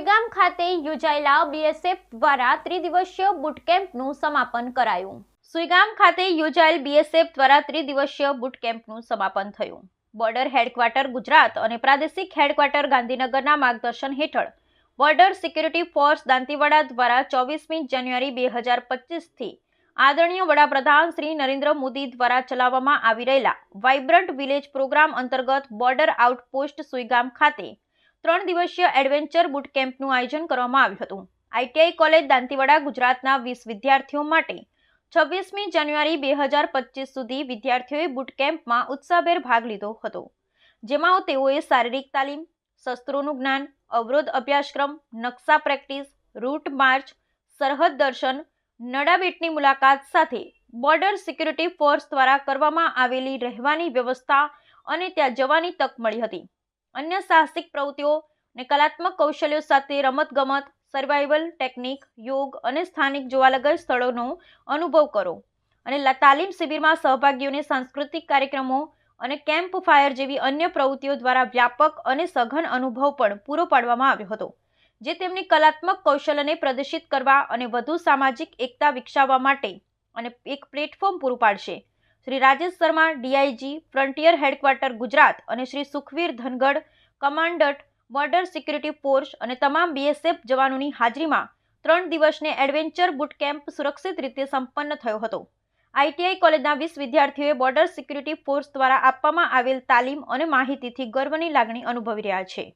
સુઈગામ ખાતે યોજાયેલા બીએસએફ દ્વારા ત્રિદિવસીય બુટકેમ્પનું સમાપન કરાયું. સુઈગામ ખાતે યોજાયેલ બીએસએફ દ્વારા ત્રિદિવસીય બુટકેમ્પનું સમાપન થયું. બોર્ડર હેડક્વાર્ટર ગુજરાત અને પ્રાદેશિક હેડક્વાર્ટર ગાંધીનગરના માર્ગદર્શન હેઠળ બોર્ડર સિક્યુરિટી ફોર્સ દાંતીવાડા દ્વારા ચોવીસમી જાન્યુઆરી બે હજાર પચીસથી આદરણીય વડાપ્રધાન શ્રી નરેન્દ્ર મોદી દ્વારા ચલાવવામાં આવી રહેલા વાઇબ્રન્ટ વિલેજ પ્રોગ્રામ અંતર્ગત બોર્ડર આઉટપોસ્ટ સુઈગામ ખાતે ત્રણ દિવસીય એડવેન્ચર બુટ કેમ્પનું આયોજન કરવામાં આવ્યું હતું. આઈટીઆઈ કોલેજ દાંતીવાડા ગુજરાતના વીસ વિદ્યાર્થીઓ માટે છવ્વીસમી જાન્યુઆરી બે હજાર પચીસ સુધી વિદ્યાર્થીઓએ બુટ કેમ્પમાં ઉત્સાહભેર ભાગ લીધો હતો. જેમાં તેઓએ શારીરિક તાલીમ, શસ્ત્રોનું જ્ઞાન, અવરોધ અભ્યાસક્રમ, નકશા પ્રેક્ટિસ, રૂટ માર્ચ, સરહદ દર્શન નડાબેટની મુલાકાત સાથે બોર્ડર સિક્યુરિટી ફોર્સ દ્વારા કરવામાં આવેલી રહેવાની વ્યવસ્થા અને ત્યાં જવાની તક મળી હતી. અન્ય સાહસિક પ્રવૃત્તિઓ અને કલાત્મક કૌશલ્યો સાથે રમતગમત સર્વાઇવલ ટેકનિક યોગ અને સ્થાનિક જોવાલાયક સ્થળોનો અનુભવ કરો. અને તાલીમ શિબિરમાં સહભાગીઓને સાંસ્કૃતિક કાર્યક્રમો અને કેમ્પ ફાયર જેવી અન્ય પ્રવૃત્તિઓ દ્વારા વ્યાપક અને સઘન અનુભવ પણ પૂરો પાડવામાં આવ્યો હતો, જે તેમની કલાત્મક કૌશલ્યને પ્રદર્શિત કરવા અને વધુ સામાજિક એકતા વિકસાવવા માટે અને એક પ્લેટફોર્મ પૂરું પાડશે. Shri Rajesh Sharma, DIG, frontier headquarter Gujarat અને Shri Sukhvir Dhangadh, commandant, border security force અને તમામ બીએસએફ જવાનોની હાજરીમાં ત્રણ દિવસને એડવેન્ચર બુટ કેમ્પ સુરક્ષિત રીતે સંપન્ન થયો હતો. આઈટીઆઈ કોલેજના વીસ વિદ્યાર્થીઓએ બોર્ડર સિક્યુરિટી ફોર્સ દ્વારા આપવામાં આવેલ તાલીમ અને માહિતીથી ગર્વની લાગણી અનુભવી રહ્યા છે.